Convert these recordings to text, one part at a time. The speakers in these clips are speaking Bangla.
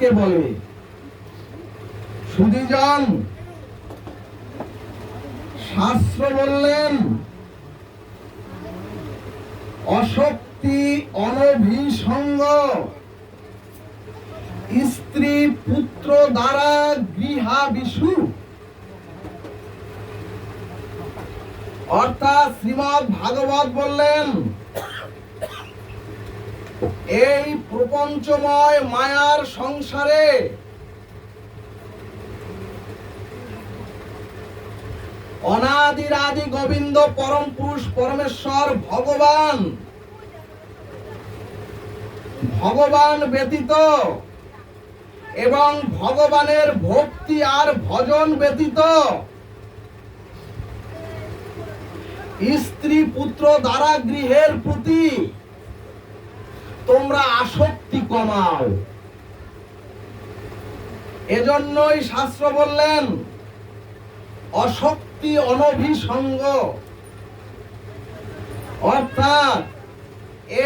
কাকে বলে সুদীজন শাস্ত্র বললেন, অশক্তি অনভিসঙ্গ, স্ত্রী পুত্র দ্বারা গৃহা বিশু। অর্থাৎ শ্রীমৎ ভাগবত বললেন এই প্রপঞ্চময় মায়ার সংসারে অনাদির আদি গোবিন্দ পরম পুরুষ পরমেশ্বর ভগবান ভগবান ব্যতীত এবং ভগবানের ভক্তি আর ভজন ব্যতীত স্ত্রী পুত্র দ্বারা গৃহের প্রতি তোমরা আসক্তি কমাও। এজন্যই শাস্ত্র বললেন, অশক্তি অনভিসঙ্গ। অর্থাৎ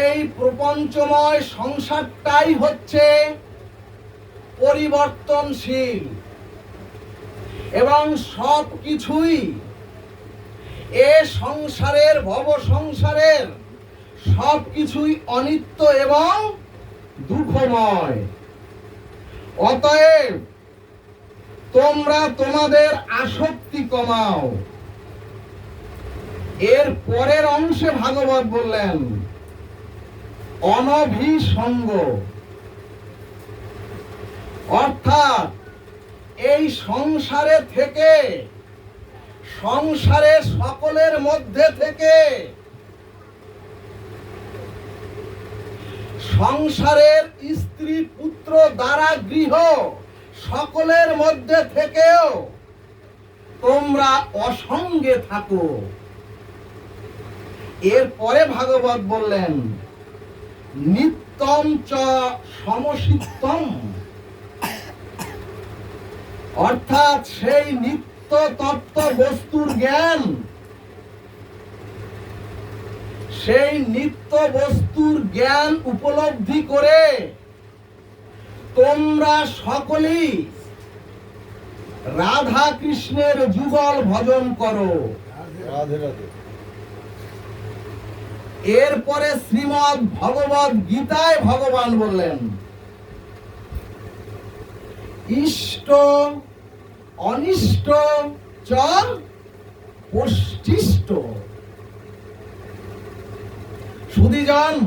এই প্রপঞ্চময় সংসারটাই হচ্ছে পরিবর্তনশীল এবং সব কিছুই এ সংসারের ভব সংসারের সব কিছুই অনিত্য এবং দুঃখময়। অতএব তোমরা তোমাদের আসক্তি কমাও। এর পরের অংশে ভাগবত বললেন, অনভিসঙ্গ। অর্থাৎ এই সংসারে থেকে, সংসারে সকলের মধ্যে থেকে সংসারের স্ত্রী পুত্র দ্বারা গৃহ সকলের মধ্যে থেকেও তোমরা অসঙ্গে থাকো। এরপরে ভাগবত বললেন, নিত্যম চ সমসিত্তম অর্থাৎ সেই নিত্য তত্ত্ব বস্তুর জ্ঞান সেই নিত্য বস্তুর জ্ঞান উপলব্ধি করে তোমরা সকলেই রাধা কৃষ্ণের যুগল ভজন করো। এরপরে শ্রীমদ ভগবত গীতায় ভগবান বললেন ইষ্ট অনিষ্ট চ পুষ্টিষ্ট সুদীজন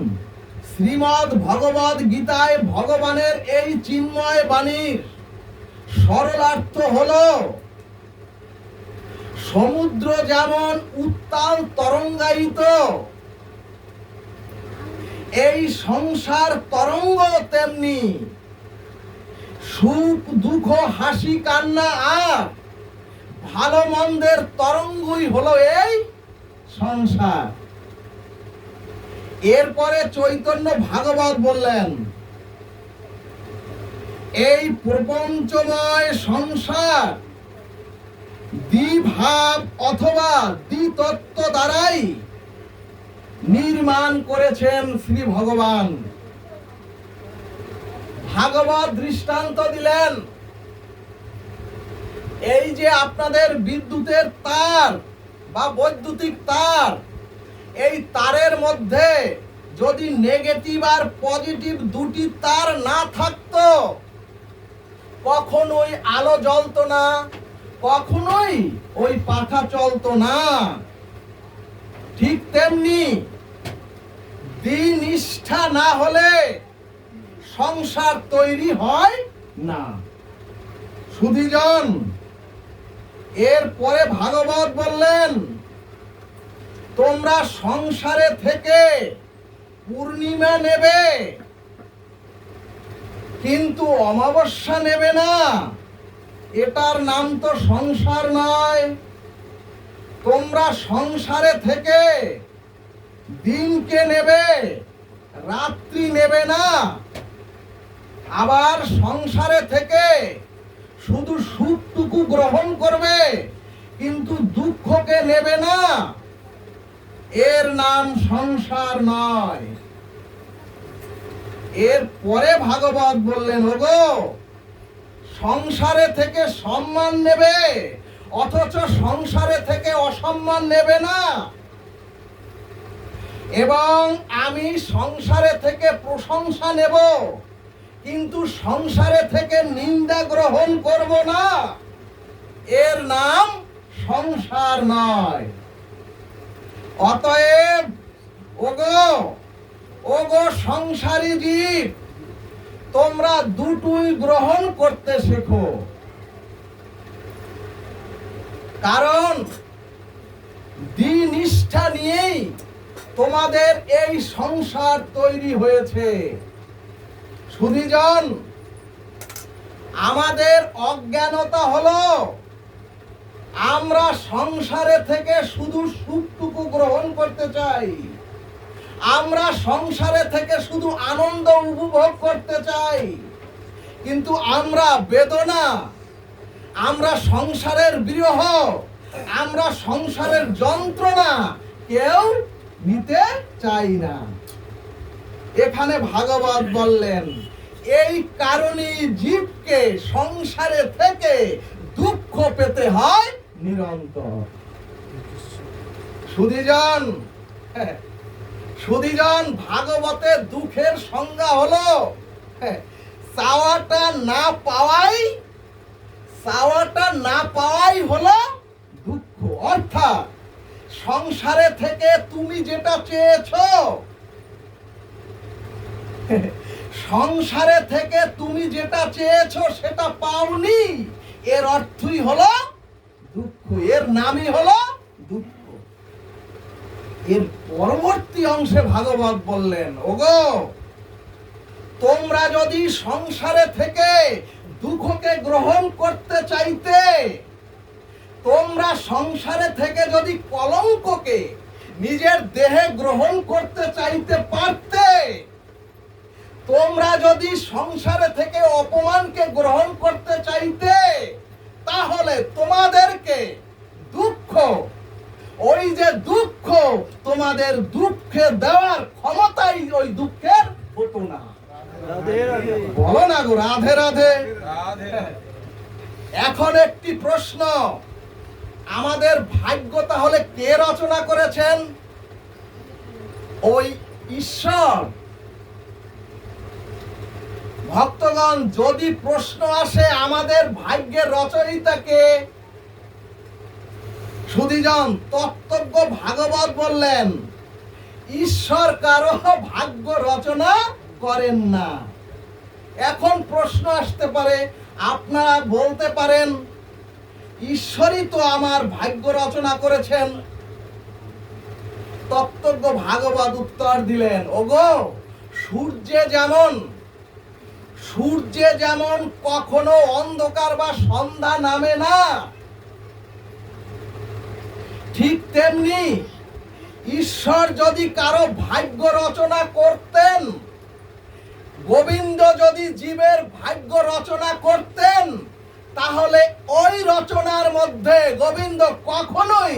শ্রীমদ ভগবত গীতায় ভগবানের এই চিন্ময় বাণীর সরলার্থ হলো। সমুদ্র যেমন উত্তাল তরঙ্গায়িত, এই সংসার তরঙ্গ তেমনি। সুখ, দুঃখ, হাসি, কান্না আর ভালো মন্দের তরঙ্গই হলো এই সংসার। এরপরে চৈতন্য ভাগবত বললেন, এই প্রপঞ্চময় সংসার, দ্বিভাব অথবা দ্বিতত্ত্ব দ্বারাই নির্মাণ করেছেন শ্রী ভগবান। ভাগবত দৃষ্টান্ত দিলেন, এই যে আপনাদের বিদ্যুতের তার বা বৈদ্যুতিক তার এই তারের মধ্যে যদি নেগেটিভ আর পজিটিভ দুটি তার না থাকতো, কখনোই আলো জ্বলতো না, কখনোই ওই পাখা চলতো না। ঠিক তেমনি দিনিষ্ঠা না হলে সংসার তৈরি হয় না। সুধীজন, এরপরে ভাগবত বললেন তোমরা সংসারে থেকে পূর্ণিমা নেবে, কিন্তু অমাবস্যা নেবে না। এটার নাম তো সংসার নয়। তোমরা সংসারে থেকে দিনকে নেবে, রাত্রি নেবে না। আবার সংসারে থেকে শুধু সুখটুকু গ্রহণ করবে, কিন্তু দুঃখকে নেবে না। এর নাম সংসার নয়। এর পরে ভাগবত বললেন, ওগো, সংসারে থেকে সম্মান নেবে, অথচ সংসারে থেকে অসম্মান নেবে না। এবং আমি সংসারে থেকে প্রশংসা নেব, কিন্তু সংসারে থেকে নিন্দা গ্রহণ করব না। এর নাম সংসার নয়। অতএব ওগো ওগো সংসারী জীব, তোমরা দুটোই গ্রহণ করতে শেখো। কারণ দিনিষ্ঠা নিয়েই তোমাদের এই সংসার তৈরি হয়েছে। সুধীজন, আমাদের অজ্ঞানতা হলো আমরা সংসারে থেকে শুধু সুখটুকু গ্রহণ করতে চাই। আমরা সংসারে থেকে শুধু আনন্দ উপভোগ করতে চাই। কিন্তু আমরা বেদনা, আমরা সংসারের বিরহ, আমরা সংসারের যন্ত্রণা কেউ নিতে চাই না। এখানে ভাগবত বললেন, এই কারণেই জীবকে সংসারে থেকে দুঃখ পেতে হয় নিরন্তর। সুধীজন হ্যাঁ, সুধীজন ভাগবতে দুঃখের সংজ্ঞা হলো হ্যাঁ, চাওয়াটা না পাওয়াই চাওয়াটা না পাওয়াই হলো দুঃখ। অর্থাৎ সংসারে থেকে তুমি যেটা চেয়েছো সংসারে থেকে তুমি যেটা চেয়েছো সেটা পাওনি এর অর্থই হলো দুঃখ। এর নামই হলো দুঃখ। এর পরবর্তী অংশে ভাগবত বললেন, ওগো, তোমরা যদি সংসারে থেকে দুঃখকে গ্রহণ করতে চাইতে, তোমরা সংসারে থেকে যদি কলঙ্ককে নিজের দেহে গ্রহণ করতে চাইতে পারতে, তোমরা যদি সংসারে থেকে অপমানকে গ্রহণ করতে চাইতে তাহলে তোমাদেরকে দুঃখ ওই যে দুঃখ তোমাদের দুঃখে দেওয়ার ক্ষমতাই ওই দুঃখের হতো না বলো না গো রাধে। রাধে। এখন একটি প্রশ্ন আমাদের ভাগ্য তাহলে কে রচনা করেছেন? ওই ঈশ্বর। ভক্তগণ, যদি প্রশ্ন আসে আমাদের ভাগ্যের রচয়িতাকে, সুধীজন তত্ত্বজ্ঞ ভাগবত বললেন, ঈশ্বর কারও ভাগ্য রচনা করেন না। এখন প্রশ্ন আসতে পারে, আপনারা বলতে পারেন, ঈশ্বরই তো আমার ভাগ্য রচনা করেছেন। তত্ত্বজ্ঞ ভাগবত উত্তর দিলেন, ওগো, সূর্যে যেমন সূর্যে যেমন কখনো অন্ধকার বা সন্ধ্যা নামে না, ঠিক তেমনি ঈশ্বর যদি কারও ভাগ্য রচনা করতেন, গোবিন্দ যদি জীবের ভাগ্য রচনা করতেন, তাহলে ওই রচনার মধ্যে গোবিন্দ কখনোই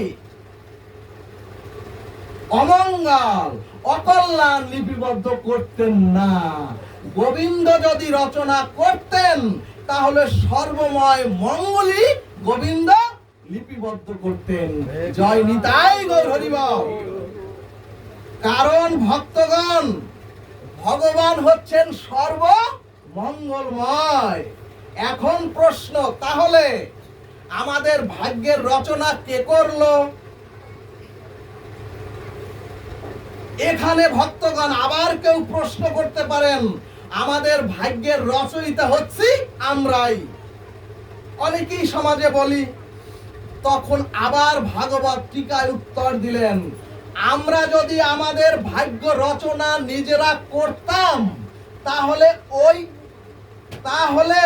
অমঙ্গল, অকল্যাণ লিপিবদ্ধ করতেন না। গোবিন্দ যদি রচনা করতেন, তাহলে সর্বময় মঙ্গলই গোবিন্দ লিপিবদ্ধ করতেন। জয় নিতাই গৌর হরিবল। কারণ ভক্তগণ, ভগবান হচ্ছেন সর্ব মঙ্গলময় এখন প্রশ্ন, তাহলে আমাদের ভাগ্যের রচনা কে করল? এখানে ভক্তগণ আবার কেউ প্রশ্ন করতে পারেন আমাদের ভাগ্যের রচয়িতা হচ্ছি আমরাই। অনেকেই সমাজে বলি, তখন আবার ভাগবত টিকায় উত্তর দিলেন, আমরা যদি আমাদের ভাগ্য রচনা নিজেরা করতাম, তাহলে ওই, তাহলে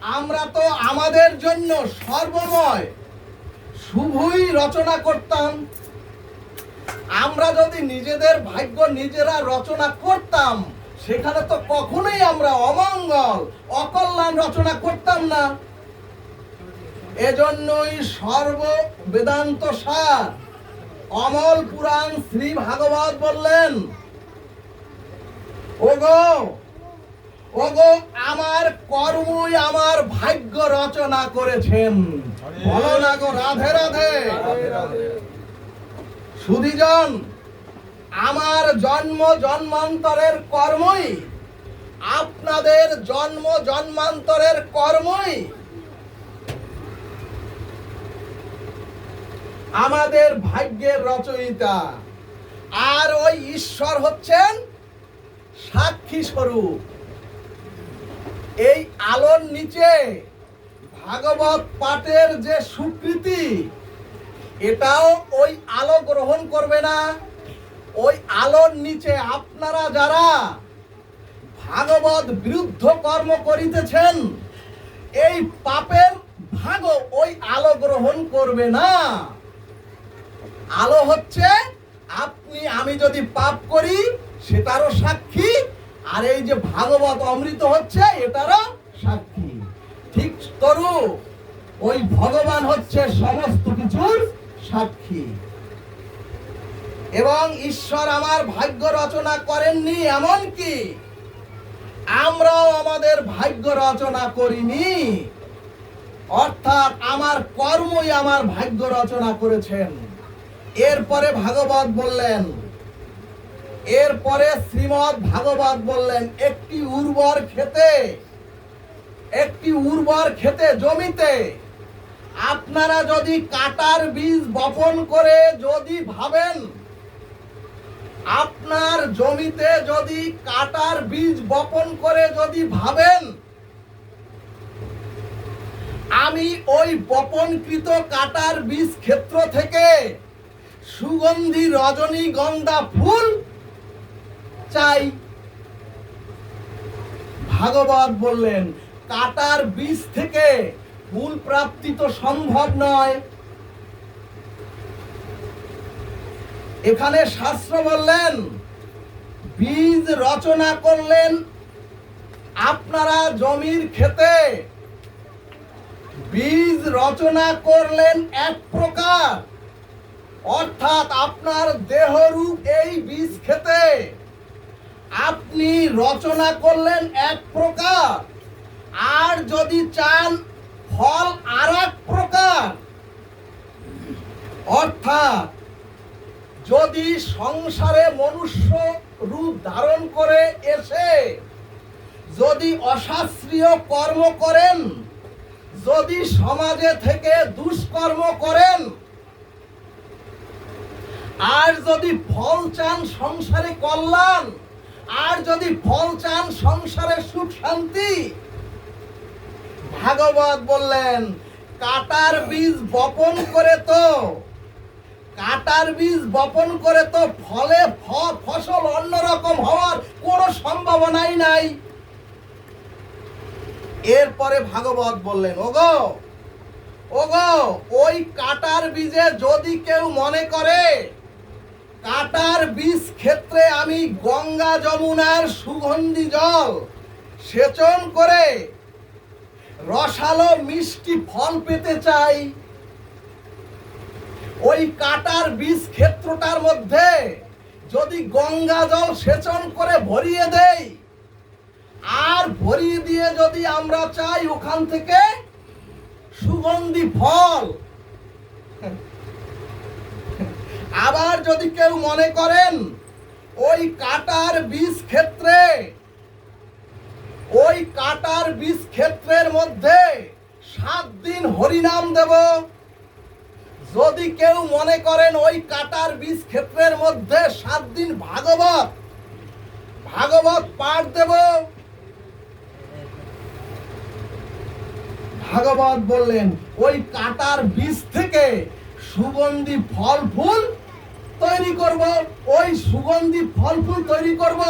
আমরা তো আমাদের জন্য সর্বময় শুভই রচনা করতাম। আমরা যদি নিজেদের ভাগ্য নিজেরা রচনা করতাম সেখানে তো কখনোই আমরা অমঙ্গল অকল্যাণ রচনা করতাম না। এজন্যই সর্ব বেদান্ত সার অমল পুরাণ শ্রী ভাগবত বললেন ওগো ওগো আমার কর্মই আমার ভাগ্য রচনা করেছেন। বলো না গো রাধে রাধে। সুধীজন আমার জন্ম জন্মান্তরের কর্মই, আপনাদের জন্ম জন্মান্তরের কর্মই। আমাদের ভাগ্যের রচয়িতা, আর ওই ঈশ্বর হচ্ছেন সাক্ষী স্বরূপ। এই আলোর নিচে ভাগবত পাঠের যে স্বীকৃতি এটাও ওই আলো গ্রহণ করবে না। ওই আলোর নিচে আপনারা যারা ভাগবত বিরুদ্ধ কর্ম করিতেছেন, এই পাপের ভাগ ওই আলো গ্রহণ করবে না। আলো হচ্ছে, আপনি, আমি যদি পাপ করি, সেটারও সাক্ষী, আর এই যে ভাগবত অমৃত হচ্ছে, এটারও সাক্ষী। ঠিক তরু ওই ভগবান হচ্ছে সমস্ত কিছুর সাক্ষী। এবং ঈশ্বর আমার ভাগ্য রচনা করেননি এমন কি আমরাও আমাদের ভাগ্য রচনা করিনি। অর্থাৎ আমার কর্মই আমার ভাগ্য রচনা করেছেন। এরপরে ভাগবত বললেন, এরপরে শ্রীমৎ ভাগবত বললেন, একটি উর্বর খেতে একটি উর্বর খেতে জমিতে আপনারা যদি কাটার বীজ বপন করে যদি ভাবেন আপনার জমিতে যদি কাটার বীজ বপন করে যদি ভাবেন, আমি ওই বপনকৃত কাটার বীজ ক্ষেত্র থেকে সুগন্ধি রজনীগন্ধা ফুল চাই। ভাগবত বললেন, কাটার বীজ থেকে ফুল প্রাপ্তি তো সম্ভব নয়। এখানে শাস্ত্র বললেন, বীজ রচনা করলেন আপনারা জমির খেতে বীজ রচনা করলেন এক প্রকার, অর্থাৎ আপনার দেহরূপ এই বীজ খেতে আপনি রচনা করলেন এক প্রকার, আর যদি চান ফল আর এক প্রকার, অর্থাৎ যদি সংসারে মনুষ্য রূপ ধারণ করে এসে, যদি অশাস্ত্রীয় কর্ম করেন, যদি সমাজে থেকে দুষ্কর্ম করেন, আর যদি ফল চান সংসারে কল্যাণ, আর যদি ফল চান সংসারে সুখ শান্তি, ভাগবত বললেন, কাটার বীজ বপন করে তো কাটার বীজ বপন করে তো ফলে ফসল অন্যরকম হওয়ার কোনো সম্ভাবনাই নাই। এরপরে ভাগবত বললেন, ওগো ওগো, ওই কাটার বীজে যদি কেউ মনে করে, কাটার বীজ ক্ষেত্রে আমি গঙ্গা যমুনার সুগন্ধি জল, সেচন করে রসালো মিষ্টি ফল পেতে চাই ওই কাটার বীজ ক্ষেত্রটার মধ্যে যদি গঙ্গা জল সেচন করে ভরিয়ে দেই, আর ভরিয়ে দিয়ে যদি আমরা চাই ওখান থেকে সুগন্ধি ফল। আবার যদি কেউ মনে করেন, ওই কাটার বীজ ক্ষেত্রে, ওই কাটার বীজ ক্ষেত্রের মধ্যে সাত দিন হরিনাম দেব। যদি কেউ মনে করেন ওই কাটার বীজ ক্ষেত্রের মধ্যে সাত দিন ভাগবত ভাগবত পাঠ দেব? ভাগবত বললেন, ওই কাটার বীজ থেকে সুগন্ধি ফল ফুল তৈরি করব, ওই সুগন্ধি ফল ফুল তৈরি করব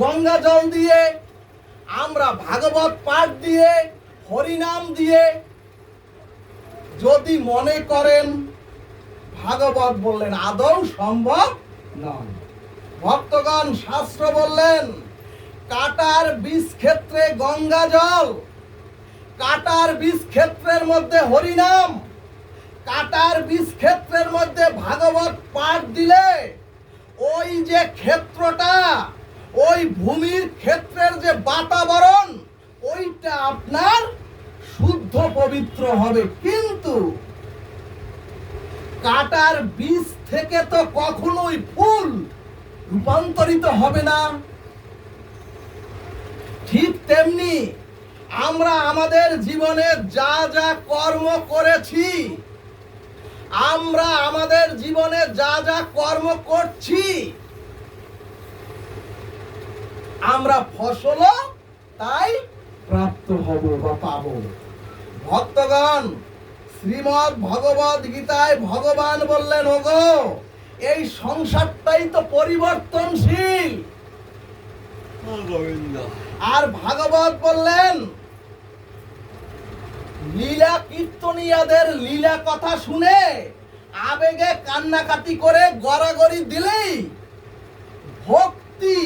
গঙ্গা জল দিয়ে, আমরা ভাগবত পাঠ দিয়ে, হরিনাম দিয়ে। যদি মনে করেন ভাগবত বললেন, আদৌ সম্ভব নয়। ভক্তগণ শাস্ত্র বললেন, কাটার বীজ ক্ষেত্রে গঙ্গা জল, কাটার বীজ ক্ষেত্রের মধ্যে হরিনাম, কাটার বীজ ক্ষেত্রের মধ্যে ভাগবত পাঠ দিলে ওই যে ক্ষেত্রটা, ওই ভূমির ক্ষেত্রের যে বাতাবরণ, ওইটা আপনার শুদ্ধ পবিত্র হবে। কিন্তু কাটার বীজ থেকে তো কখনোই ফুল রূপান্তরিত হবে না। ঠিক তেমনি আমরা আমাদের জীবনে যা যা কর্ম করেছি, আমরা আমাদের জীবনে যা যা কর্ম করছি, আমরা ফসলও তাই প্রাপ্ত হব বা পাব। ভক্তগণ শ্রীমদ ভগবত গীতায় ভগবান বললেন ওগো এই সংসারটাই তো পরিবর্তনশীল। আর ভাগবত বললেন লীলা কীর্তনিয়াদের লীলা কথা শুনে আবেগে কান্নাকাটি করে গড়াগড়ি দিলেই ভক্তি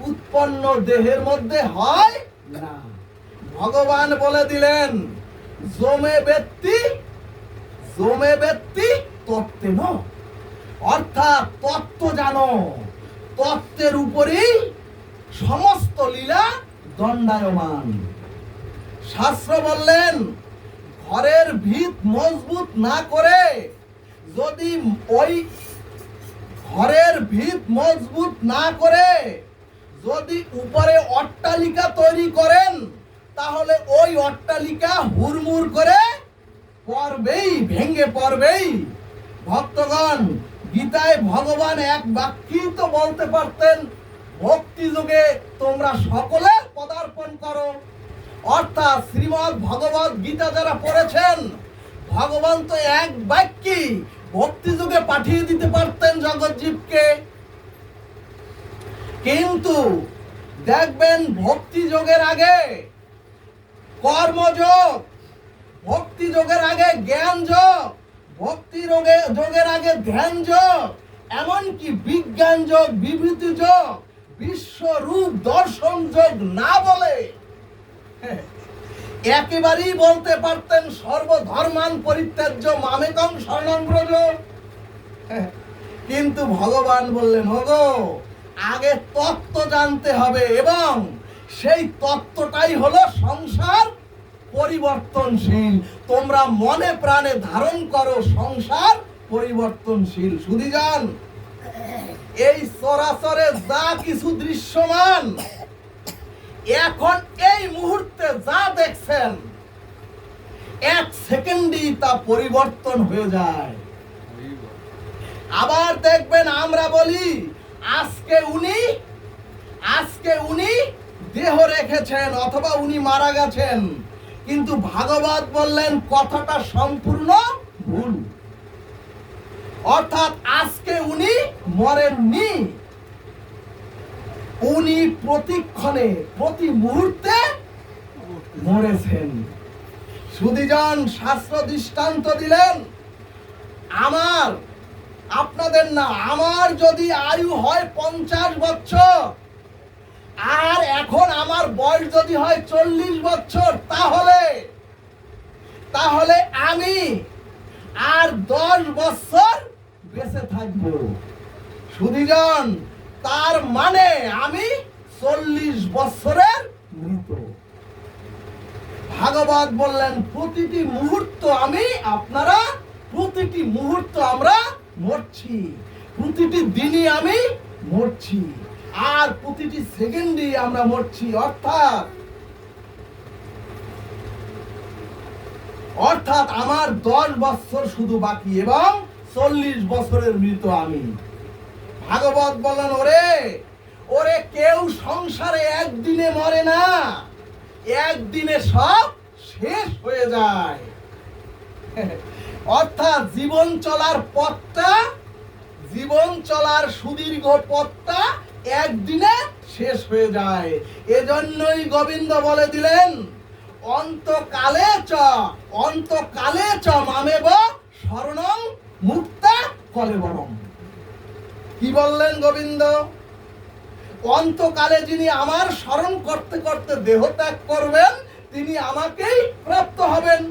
উৎপন্ন দেহের মধ্যে হয়? না। ভগবান বলে দিলেন জমে ব্যক্তি জমে ব্যক্তি তত্ত্বে ন। অর্থাৎ তত্ত্ব জানো, তত্ত্বের উপরেই সমস্ত লীলা দণ্ডায়মান। শাস্ত্র বললেন, ঘরের ভিত মজবুত না করে যদি ওই ঘরের ভিত মজবুত না করে যদি উপরে অট্টালিকা তৈরি করেন তাহলে ওই অট্টালিকা হুড়মুড় করে পড়বেই, ভেঙে পড়বেই। ভক্তগণ, গীতায় ভগবান এক বাক্যই তো বলতে পারতেন, ভক্তি যুগে তোমরা সকলে পদার্পণ করো। অর্থাৎ শ্রীমদ ভগবত গীতা যারা পড়েছেন, ভগবান তো এক বাক্যই ভক্তি যুগে পাঠিয়ে দিতে পারতেন জগৎজীবকে কিন্তু দেখবেন ভক্তি যোগের আগে কর্মযোগ। ভক্তি যোগের আগে জ্ঞান যোগ। ভক্তি রোগে যোগের আগে ধ্যান যোগ। এমনকি বিজ্ঞান যোগ বিভূতি যোগ বিশ্বরূপ দর্শন যোগ না বলে একেবারেই বলতে পারতেন সর্বধর্মান পরিত্যাজ্য মামেকং স্বর্ণাম্রজ হ্যাঁ, কিন্তু ভগবান বললেন ওগো আগে তত্ত্ব জানতে হবে এবং সেই তত্ত্বটাই হলো সংসার পরিবর্তনশীল। তোমরা মনে প্রাণে ধারণ করো সংসার পরিবর্তনশীল। শুধু যান এই সরাসরে যা কিছু দৃশ্যমান, এখন এই মুহূর্তে যা দেখছেন, এক সেকেন্ডেই তা পরিবর্তন হয়ে যায়। আবার দেখবেন আমরা বলি, আজকে উনি আজকে উনি দেহ রেখেছেন অথবা উনি মারা গেছেন। কিন্তু ভাগবত বললেন, কথাটা সম্পূর্ণ ভুল। অর্থাৎ আজকে উনি মরেননি। উনি প্রতিক্ষণে, প্রতি মুহূর্তে মরেছেন। সুদীজন শাস্ত্র দৃষ্টান্ত দিলেন, আমার, আপনাদের না, আমার যদি আয়ু হয় পঞ্চাশ বছর আর এখন আমার বয়স যদি হয় চল্লিশ বছর, তাহলে তাহলে আমি আর দশ বছর বেঁচে থাকব। সুদীজন তার মানে আমি চল্লিশ বছরের মৃত। ভাগবত বললেন, প্রতিটি মুহূর্ত আমি আপনারা, প্রতিটি মুহূর্ত আমরা মরছি। প্রতিটি দিনই আমি মরছি। আর প্রতিটি সেকেন্ডে আমরা মরছি, অর্থাৎ অর্থাৎ আমার দশ বছর শুধু বাকি এবং চল্লিশ বছরের মৃত আমি। ভাগবত বলেন, ওরে ওরে কেউ সংসারে একদিনে মরে না, একদিনে সব শেষ হয়ে যায়। অর্থাৎ জীবন চলার পথটা, জীবন চলার সুদীর্ঘ পথটা একদিনে শেষ হয়ে যায়। এজন্যই গোবিন্দ বলে দিলেন অন্তকালে চ অন্তকালে চ মামেব শরণং মুক্তা কলেবরম কি বললেন গোবিন্দ? অন্তকালে যিনি আমার স্মরণ করতে করতে দেহ ত্যাগ করবেন তিনি আমাকেই প্রাপ্ত হবেন।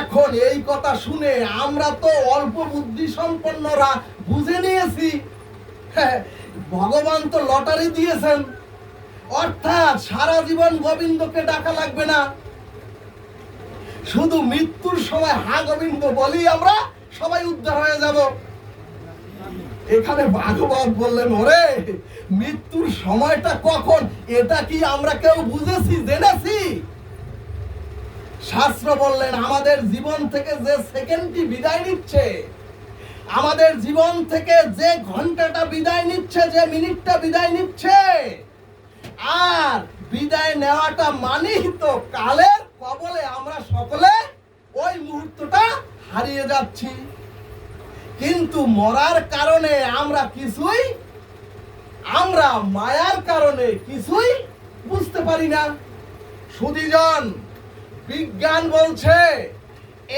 এখন এই কথা শুনে আমরা তো অল্প বুদ্ধি সম্পন্নরা বুঝে নিয়েছি। হ্যাঁ, ভগবান তো লটারি দিয়েছেন। অর্থাৎ সারা জীবন গোবিন্দকে ডাকা লাগবে না। শুধু মৃত্যুর সময় হা গোবিন্দ বলি আমরা সবাই উদ্ধার হয়ে যাব। এখানে ভাগবত বললেন, ওরে, মৃত্যুর সময়টা কখন? এটা কি আমরা কেউ বুঝেছি, জেনেছি? শাস্ত্র বললেন, আমাদের জীবন থেকে যে সেকেন্ডটি বিদায় নিচ্ছে আমাদের জীবন থেকে যে ঘন্টাটা বিদায় নিচ্ছে, যে মিনিটটা বিদায় নিচ্ছে, আর বিদায় নেওয়াটা মানেই তো কালের কবলে আমরা সকলে ওই মুহূর্তটা হারিয়ে যাচ্ছি। কিন্তু মরার কারণে আমরা কিছুই, আমরা মায়ার কারণে কিছুই বুঝতে পারি না। সুদীজন, বিজ্ঞান বলছে,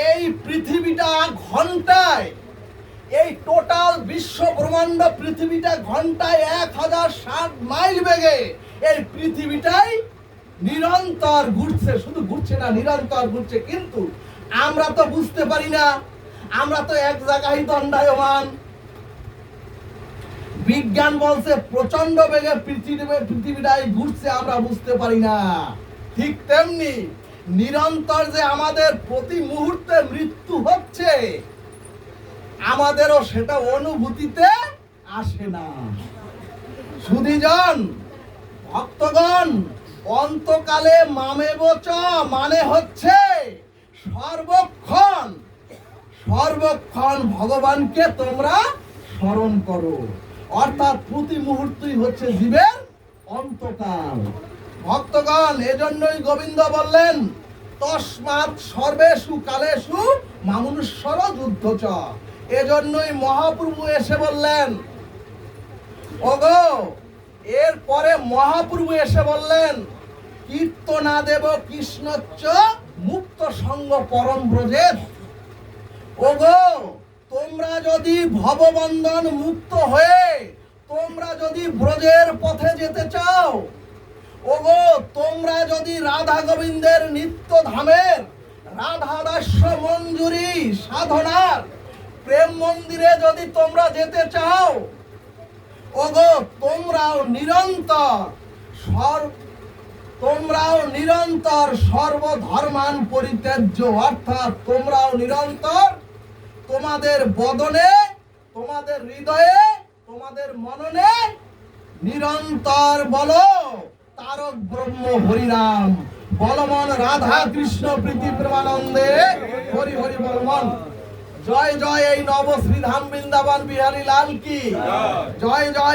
এই পৃথিবীটা ঘন্টায় এই টোটাল বিশ্ব ব্রহ্মাণ্ড পৃথিবীটা ঘন্টায় এক হাজার ষাট মাইল বেগে। এই পৃথিবীটাই নিরন্তর ঘুরছে, শুধু ঘুরছে না, নিরন্তর ঘুরছে। কিন্তু আমরা তো বুঝতে পারি না, আমরা তো এক জায়গায় দণ্ডায়মান। বিজ্ঞান বলছে প্রচণ্ড বেগে পৃথিবী পৃথিবীটাই ঘুরছে, আমরা বুঝতে পারি না। ঠিক তেমনি নিরন্তর যে আমাদের প্রতি মুহূর্তে মৃত্যু হচ্ছে আমাদেরও সেটা অনুভূতিতে আসে না। সুধীজন, ভক্তগণ, অন্তকালে মামে বচ মানে হচ্ছে সর্বক্ষণ সর্বক্ষণ ভগবানকে তোমরা স্মরণ করো। অর্থাৎ প্রতি মুহূর্তই হচ্ছে জীবের অন্তকাল। ভক্তগণ, এজন্যই গোবিন্দ বললেন, তস্মাৎ সর্বেষু কালেষু মানুষর যুদ্ধ চ। এজন্যই মহাপ্রভু এসে বললেন, ওগো, এরপরে মহাপ্রভু এসে বললেন কীর্তনা দেব কৃষ্ণচ্চ মুক্ত সঙ্গ পরম ব্রজের। ওগো, তোমরা যদি ভববন্ধন মুক্ত হয়ে তোমরা যদি ব্রজের পথে যেতে চাও, ওগো, তোমরা যদি রাধা গোবিন্দের নিত্য ধামের, রাধা দাস্য মঞ্জুরি সাধনার প্রেম মন্দিরে যদি তোমরা যেতে চাও, ওগো, তোমরাও নিরন্তর সর তোমরাও নিরন্তর সর্বধর্মান পরিত্যাজ্য, অর্থাৎ তোমরাও নিরন্তর তোমাদের বদনে, তোমাদের হৃদয়ে, তোমাদের মননে নিরন্তর বলো, তারক ব্রহ্ম, হরিনাম। বলমন, রাধা কৃষ্ণ, প্রীতি প্রেমানন্দে হরি হরি বলমন। জয় জয় এই নবশ্রীধাম বৃন্দাবন বিহারী লাল কি? জয় জয়